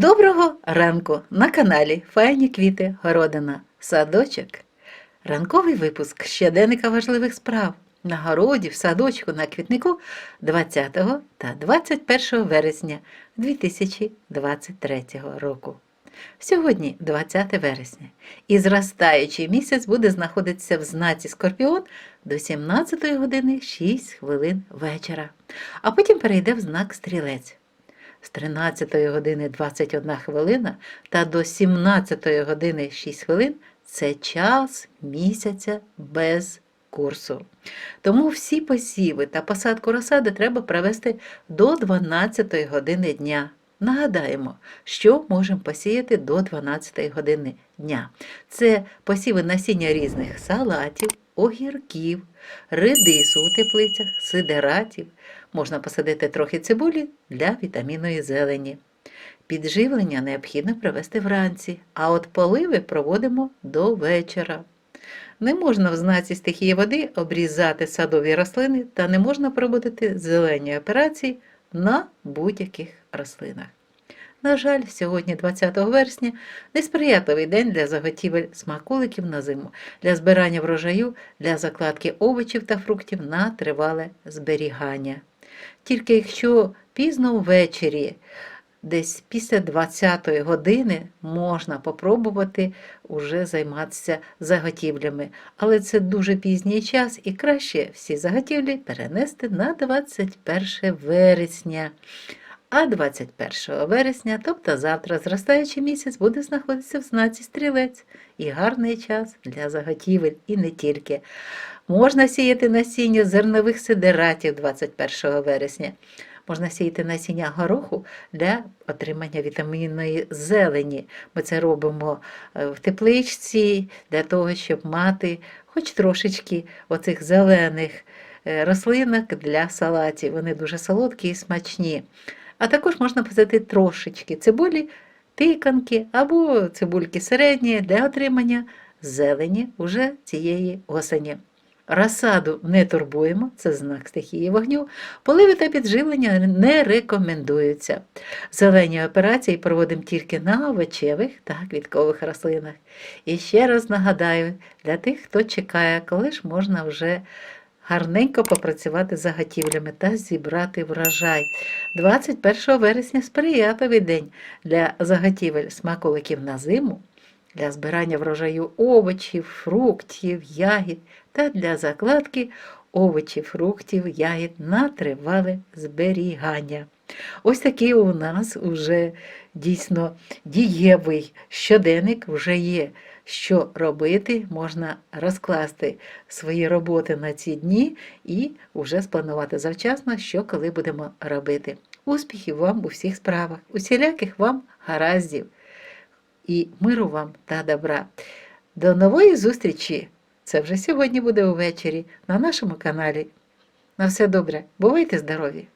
Доброго ранку на каналі Файні квіти Городина Садочок. Ранковий випуск щоденника важливих справ на городі, в садочку, на квітнику 20 та 21 вересня 2023 року. Сьогодні 20 вересня, і зростаючий місяць буде знаходитися в знаці Скорпіон до 17 години 6 хвилин вечора, а потім перейде в знак Стрілець з 13 години 21 хвилина та до 17 години 6 хвилин це час місяця без курсу. Тому всі посіви та посадку розсади треба провести до 12 години дня. Нагадаємо, що можемо посіяти до 12 години дня. Це посіви насіння різних салатів, огірків, редису у теплицях, сидератів, можна посадити трохи цибулі для вітамінної зелені. Підживлення необхідно провести вранці, а от поливи проводимо до вечора. Не можна в знаці стихії води обрізати садові рослини та не можна проводити зелені операції на будь-яких рослинах. На жаль, сьогодні, 20 вересня, несприятливий день для заготівель смаколиків на зиму, для збирання врожаю, для закладки овочів та фруктів на тривале зберігання. Тільки якщо пізно ввечері, десь після 20-ї години, можна попробувати уже займатися заготівлями. Але це дуже пізній час і краще всі заготівлі перенести на 21 вересня. А 21 вересня, тобто завтра, зростаючий місяць, буде знаходитися в знаці стрілець і гарний час для заготівель, і не тільки. Можна сіяти насіння зернових сидератів 21 вересня. Можна сіяти насіння гороху для отримання вітамінної зелені. Ми це робимо е, в тепличці для того, щоб мати хоч трошечки оцих зелених е, рослинок для салатів. Вони дуже солодкі і смачні. А також можна посадити трошечки цибулі, тиканки або цибульки середні для отримання зелені уже цієї осені. Розсаду не турбуємо, це знак стихії вогню. Поливи та підживлення не рекомендуються. Зелені операції проводимо тільки на овочевих та квіткових рослинах. І ще раз нагадаю, для тих, хто чекає, коли ж можна вже гарненько попрацювати з заготівлями та зібрати врожай. 21 вересня сприятливий день для заготівель смаколиків на зиму, для збирання врожаю овочів, фруктів, ягід та для закладки овочів, фруктів, ягід на тривале зберігання. Ось такий у нас уже дійсно дієвий щоденник вже є. Що робити, можна розкласти свої роботи на ці дні і вже спланувати завчасно, що коли будемо робити. Успіхів вам у всіх справах, усіляких вам гараздів і миру вам та добра. До нової зустрічі! Це вже сьогодні буде увечері на нашому каналі. На все добре, бувайте здорові!